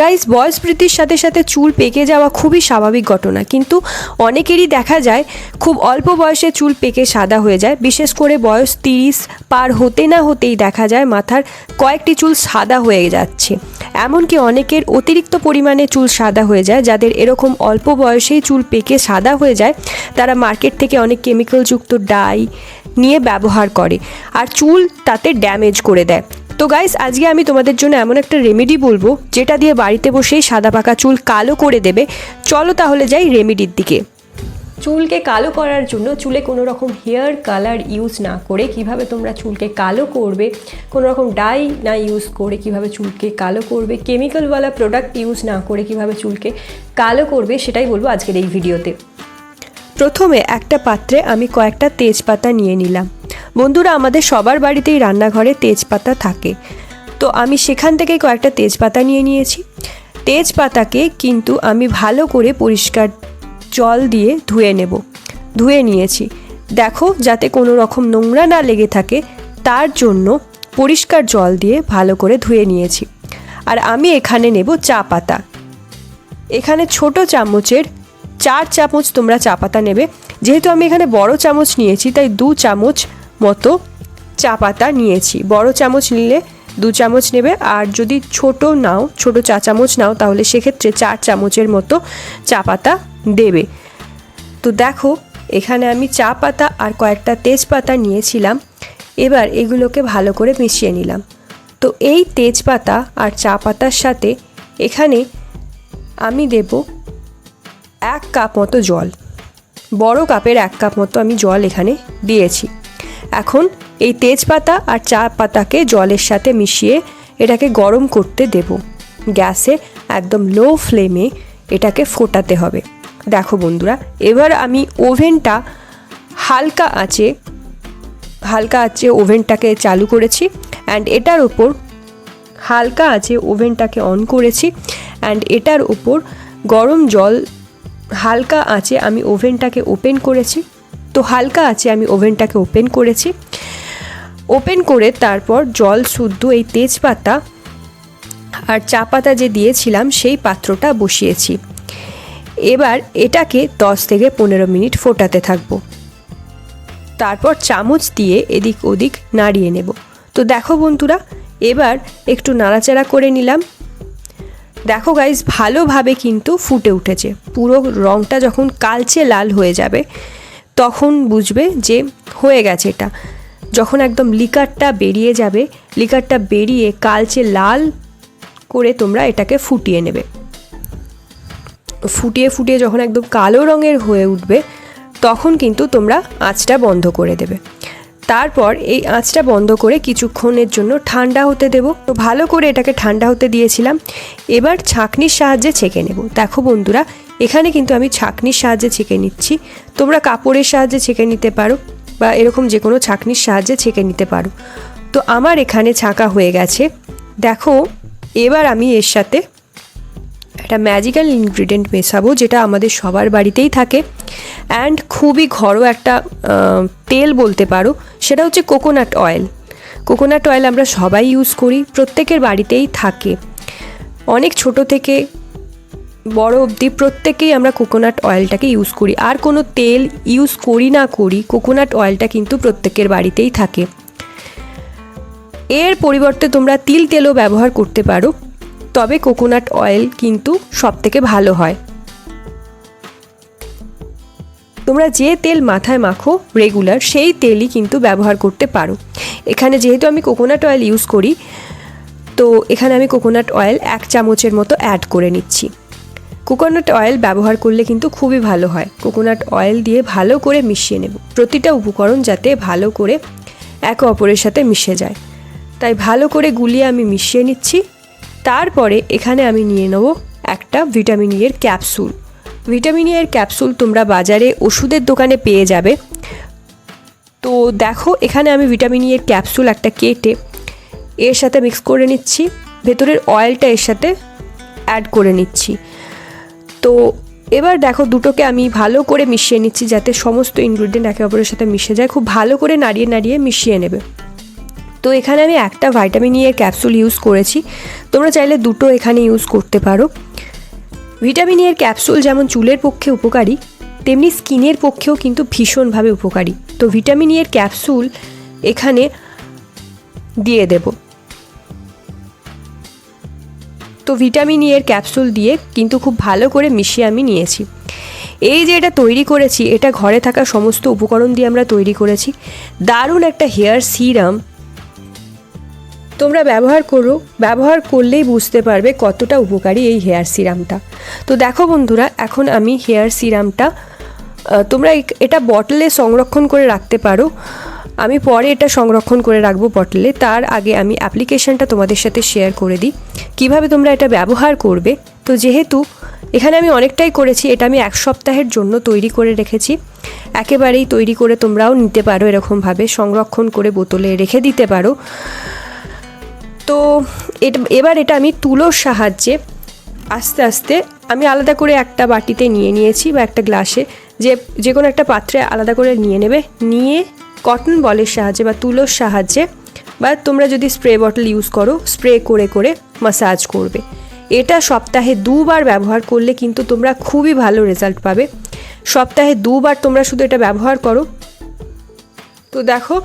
Guys বয়স বৃদ্ধির সাথে সাথে চুল পেকে যাওয়া খুবই স্বাভাবিক ঘটনা কিন্তু অনেকেরই দেখা যায় খুব অল্প বয়সে চুল পেকে সাদা হয়ে যায় বিশেষ করে বয়স তিরিশ পার হতে না হতেই দেখা যায় মাথার কয়েকটি চুল সাদা হয়ে যাচ্ছে এমনকি অনেকের অতিরিক্ত পরিমাণে চুল সাদা হয়ে যায় যাদের এরকম অল্প বয়সেই চুল পেকে সাদা হয়ে যায় তারা মার্কেট থেকে অনেক কেমিক্যালযুক্ত ডাই নিয়ে ব্যবহার করে আর চুল তাতে ড্যামেজ করে দেয় তো গাইস আজকে আমি তোমাদের জন্য এমন একটা রেমেডি বলবো যেটা দিয়ে বাড়িতে বসেই সাদা পাকা চুল কালো করে দেবে চলো তাহলে যাই রেমেডির দিকে চুলকে কালো করার জন্য চুলে কোনো রকম হেয়ার কালার ইউজ না করে কিভাবে তোমরা চুলকে কালো করবে কোনো রকম ডাই না ইউজ করে কিভাবে চুলকে কালো করবে কেমিক্যালওয়ালা প্রোডাক্ট ইউজ না করে কিভাবে চুলকে কালো করবে সেটাই বলবো আজকের এই ভিডিওতে প্রথমে একটা পাত্রে আমি কয়েকটা তেজপাতা নিয়ে নিলাম বন্ধুরা আমাদের সবার বাড়িতেই রান্নাঘরে তেজপাতা থাকে তো আমি সেখান থেকে কয়েকটা তেজপাতা নিয়ে নিয়েছি তেজপাতাকে কিন্তু আমি ভালো করে পরিষ্কার জল দিয়ে ধুয়ে নেব ধুয়ে নিয়েছি দেখো যাতে কোনো রকম নোংরা না লেগে থাকে তার জন্য পরিষ্কার জল দিয়ে ভালো করে ধুয়ে নিয়েছি আর আমি এখানে নেব চা পাতা এখানে ছোট চামচের চার চামচ তোমরা চা পাতা নেবে যেহেতু আমি এখানে বড় চামচ নিয়েছি তাই দু চামচ মতো চা পাতা নিয়েছি বড় চামচ নিলে দু চামচ নেবে আর যদি ছোট নাও ছোট চা চামচ নাও তাহলে সেক্ষেত্রে চার চামচের মতো চা পাতা দেবে তো দেখো এখানে আমি চা পাতা আর কয়েকটা তেজপাতা নিয়েছিলাম এবার এগুলোকে ভালো করে মিশিয়ে নিলাম তো এই তেজপাতা আর চা পাতার সাথে এখানে আমি দেব এক কাপ মতো জল বড় কাপের এক কাপ মতো আমি জল এখানে দিয়েছি এখন এই তেজপাতা আর চা পাতাকে জলের সাথে মিশিয়ে এটাকে গরম করতে দেব গ্যাসে একদম লো ফ্লেমে এটাকে ফোটাতে হবে দেখো বন্ধুরা এবার আমি ওভেনটা হালকা আঁচে হালকা আঁচে ওভেনটাকে চালু করেছি অ্যান্ড এটার ওপর হালকা আঁচে ওভেনটাকে অন করেছি অ্যান্ড এটার ওপর গরম জল হালকা আঁচে আমি ওভেনটাকে ওপেন করেছি তো হালকা আছে আমি ওভেনটাকে ওপেন করেছি ওপেন করে তারপর জল শুদ্ধ এই তেজপাতা আর চা পাতা যে দিয়েছিলাম সেই পাত্রটা বসিয়েছি এবার এটাকে দশ থেকে পনেরো মিনিট ফোটাতে থাকবো তারপর চামচ দিয়ে এদিক ওদিক নাড়িয়ে নেব তো দেখো বন্ধুরা এবার একটু নাড়াচাড়া করে নিলাম দেখো গাইজ ভালোভাবে কিন্তু ফুটে উঠেছে পুরো রঙটা যখন কালচে লাল হয়ে যাবে তখন বুঝবে যে হয়ে গেছে এটা যখন একদম লিকারটা বেরিয়ে যাবে লিকারটা বেরিয়ে কালচে লাল করে তোমরা এটাকে ফুটিয়ে নেবে ফুটিয়ে ফুটিয়ে যখন একদম কালো রঙের হয়ে উঠবে তখন কিন্তু তোমরা আঁচটা বন্ধ করে দেবে তারপর এই আঁচটা বন্ধ করে কিছুক্ষণের জন্য ঠান্ডা হতে দেব তো ভালো করে এটাকে ঠান্ডা হতে দিয়েছিলাম এবার ছাঁকনির সাহায্যে ছেঁকে নেব দেখো বন্ধুরা এখানে কিন্তু আমি ছাঁকনির সাহায্যে ছেঁকে নিচ্ছি তোমরা কাপড়ের সাহায্যে ছেঁকে নিতে পারো বা এরকম যে কোনো ছাঁকনির সাহায্যে ছেঁকে নিতে পারো তো আমার এখানে ছাঁকা হয়ে গেছে দেখো এবার আমি এর সাথে একটা ম্যাজিক্যাল ইনগ্রিডিয়েন্ট মেশাবো যেটা আমাদের সবার বাড়িতেই থাকে অ্যান্ড খুবই ঘরো একটা তেল বলতে পারো সেটা হচ্ছে কোকোনাট অয়েল কোকোনাট অয়েল আমরা সবাই ইউজ করি প্রত্যেকের বাড়িতেই থাকে অনেক ছোট থেকে বড় অবধি প্রত্যেকেই আমরা কোকোনাট অয়েলটাকে ইউজ করি আর কোনো তেল ইউজ করি না করি কোকোনাট অয়েলটা কিন্তু প্রত্যেকের বাড়িতেই থাকে এর পরিবর্তে তোমরা তিল তেলও ব্যবহার করতে পারো তবে কোকোনাট অয়েল কিন্তু সব থেকে ভালো হয় তোমরা যে তেল মাথায় মাখো রেগুলার সেই তেলই কিন্তু ব্যবহার করতে পারো এখানে যেহেতু আমি কোকোনাট অয়েল ইউজ করি তো এখানে আমি কোকোনাট অয়েল এক চামচের মতো অ্যাড করে নিচ্ছি কোকোনাট অয়েল ব্যবহার করলে কিন্তু খুবই ভালো হয় কোকোনাট অয়েল দিয়ে ভালো করে মিশিয়ে নেব প্রতিটা উপকরণ যাতে ভালো করে একে অপরের সাথে মিশে যায় তাই ভালো করে গুলিয়ে আমি মিশিয়ে নিচ্ছি তারপরে এখানে আমি নিয়ে নেব একটা ভিটামিন e এর ক্যাপসুল ভিটামিন e এর ক্যাপসুল তোমরা বাজারে ওষুধের দোকানে পেয়ে যাবে তো দেখো এখানে আমি ভিটামিন e এর ক্যাপসুল একটা কেটে এর সাথে মিক্স করে নিচ্ছি ভেতরের অয়েলটা এর সাথে অ্যাড করে নিচ্ছি তো এবার দেখো দুটোকে আমি ভালো করে মিশিয়ে নিচ্ছি যাতে সমস্ত ইনগ্রিডিয়েন্ট একে অপরের সাথে মিশে যায় খুব ভালো করে নাড়িয়ে নাড়িয়ে মিশিয়ে নেবে তো এখানে আমি একটা ভাইটামিন ইয়ের e এর ক্যাপসুল ইউজ করেছি তোমরা চাইলে দুটো এখানে ইউজ করতে পারো ভিটামিন ইয়ের e এর ক্যাপসুল যেমন চুলের পক্ষে উপকারী তেমনি স্কিনের পক্ষেও কিন্তু ভীষণভাবে উপকারী তো ভিটামিন ইয়ের e এর ক্যাপসুল এখানে দিয়ে দেবো তো ভিটামিন ইয়ের e ক্যাপসুল দিয়ে কিন্তু খুব ভালো করে মিশিয়ে আমি নিয়েছি এই যে এটা তৈরি করেছি এটা ঘরে থাকা সমস্ত উপকরণ দিয়ে আমরা তৈরি করেছি দারুণ একটা হেয়ার সিরাম তোমরা ব্যবহার করো ব্যবহার করলেই বুঝতে পারবে কতটা উপকারী এই হেয়ার সিরামটা তো দেখো বন্ধুরা এখন আমি হেয়ার সিরামটা তোমরা এটা বটলে সংরক্ষণ করে রাখতে পারো আমি পরে এটা সংরক্ষণ করে রাখবো পটলে তার আগে আমি অ্যাপ্লিকেশনটা তোমাদের সাথে শেয়ার করে দিই কিভাবে তোমরা এটা ব্যবহার করবে তো যেহেতু এখানে আমি অনেকটাই করেছি এটা আমি এক সপ্তাহের জন্য তৈরি করে রেখেছি একেবারেই তৈরি করে তোমরাও নিতে পারো এরকমভাবে সংরক্ষণ করে বোতলে রেখে দিতে পারো তো এটা এবার এটা আমি তুলোর সাহায্যে আস্তে আস্তে আমি আলাদা করে একটা বাটিতে নিয়ে নিয়েছি বা একটা গ্লাসে যে যে কোনো একটা পাত্রে আলাদা করে নিয়ে নেবে নিয়ে কটন বলের সাহায্যে বা তুলোর সাহায্যে বা তোমরা যদি স্প্রে বটল ইউজ করো স্প্রে করে করে মাসাজ করবে এটা সপ্তাহে দুবার ব্যবহার করলে কিন্তু তোমরা খুবই ভালো রেজাল্ট পাবে সপ্তাহে দুবার তোমরা শুধু এটা ব্যবহার করো তো দেখো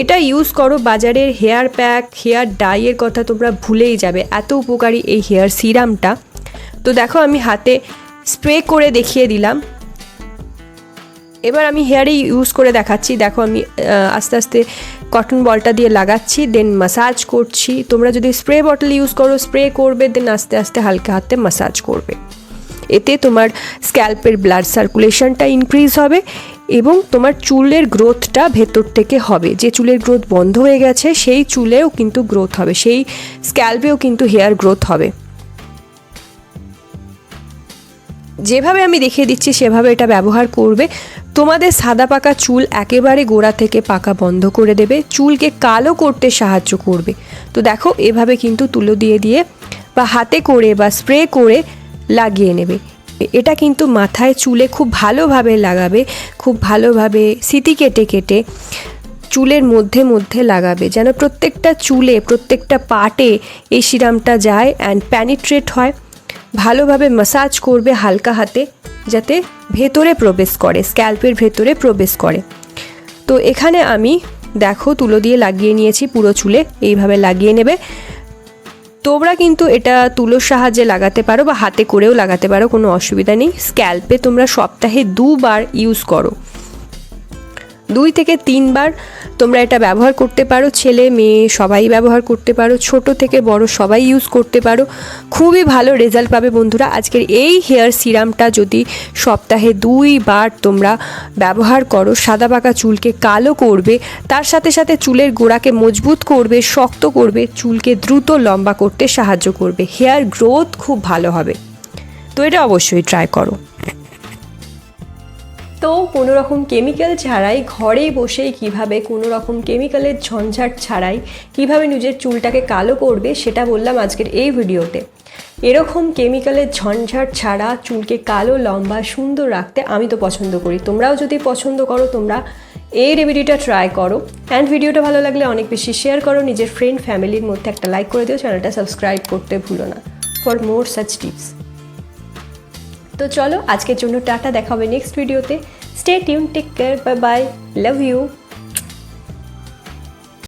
এটা ইউজ করো বাজারের হেয়ার প্যাক হেয়ার ডাইয়ের কথা তোমরা ভুলেই যাবে এত উপকারী এই হেয়ার সিরামটা তো দেখো আমি হাতে স্প্রে করে দেখিয়ে দিলাম এবার আমি হেয়ারে ইউজ করে দেখাচ্ছি দেখো আমি আস্তে আস্তে কটন বলটা দিয়ে লাগাচ্ছি দেন মাসাজ করছি তোমরা যদি স্প্রে বটল ইউজ করো স্প্রে করবে দেন আস্তে আস্তে হালকা হাতে মাসাজ করবে এতে তোমার স্ক্যাল্পের ব্লাড সার্কুলেশনটা ইনক্রিজ হবে এবং তোমার চুলের গ্রোথটা ভেতর থেকে হবে যে চুলের গ্রোথ বন্ধ হয়ে গেছে সেই চুলেও কিন্তু গ্রোথ হবে সেই স্ক্যাল্পেও কিন্তু হেয়ার গ্রোথ হবে যেভাবে আমি দেখিয়ে দিচ্ছি সেভাবে এটা ব্যবহার করবে তোমাদের সাদা পাকা চুল একেবারে গোড়া থেকে পাকা বন্ধ করে দেবে চুলকে কালো করতে সাহায্য করবে তো দেখো এভাবে কিন্তু তুলো দিয়ে দিয়ে বা হাতে করে বা স্প্রে করে লাগিয়ে নেবে এটা কিন্তু মাথায় চুলে খুব ভালোভাবে লাগাবে খুব ভালোভাবে সিটি কেটে কেটে চুলের মধ্যে মধ্যে লাগাবে যেন প্রত্যেকটা চুলে প্রত্যেকটা পার্টে এই সিরামটা যায় অ্যান্ড প্যানিট্রেট হয় ভালোভাবে ম্যাসাজ করবে হালকা হাতে যাতে ভেতরে প্রবেশ করে স্ক্যাল্পের ভেতরে প্রবেশ করে তো এখানে আমি দেখো তুলো দিয়ে লাগিয়ে নিয়েছি পুরো চুলে এইভাবে লাগিয়ে নেবে তোমরা কিন্তু এটা তুলোর সাহায্যে লাগাতে পারো বা হাতে করেও লাগাতে পারো কোনো অসুবিধা নেই স্ক্যাল্পে তোমরা সপ্তাহে দুবার ইউজ করো দুই থেকে তিনবার তোমরা এটা ব্যবহার করতে পারো ছেলে মেয়ে সবাই ব্যবহার করতে পারো ছোট থেকে বড় সবাই ইউজ করতে পারো খুবই ভালো রেজাল্ট পাবে বন্ধুরা আজকের এই হেয়ার সিরামটা যদি সপ্তাহে দুইবার তোমরা ব্যবহার করো সাদা পাকা চুলকে কালো করবে তার সাথে সাথে চুলের গোড়াকে মজবুত করবে শক্ত করবে চুলকে দ্রুত লম্বা করতে সাহায্য করবে হেয়ার গ্রোথ খুব ভালো হবে তো এটা অবশ্যই ট্রাই করো তো কোনো রকম কেমিক্যাল ছাড়াই ঘরে বসেই কিভাবে কোনো রকম কেমিক্যালের ঝঞ্ঝাট ছাড়াই কিভাবে নিজের চুলটাকে কালো করবে সেটা বললাম আজকের এই ভিডিওতে এরকম কেমিক্যালের ঝঞ্ঝাট ছাড়া চুলকে কালো লম্বা সুন্দর রাখতে আমি তো পছন্দ করি তোমরাও যদি পছন্দ করো তোমরা এই রেমিডিটা ট্রাই করো অ্যান্ড ভিডিওটা ভালো লাগলে অনেক বেশি শেয়ার করো নিজের ফ্রেন্ড ফ্যামিলির মধ্যে একটা লাইক করে দিও চ্যানেলটা সাবস্ক্রাইব করতে ভুলো না ফর মোর সাচ টিপস তো চলো আজকের জন্য টাটা দেখা হবে নেক্সট ভিডিওতে Stay tuned, take care, bye bye, love you.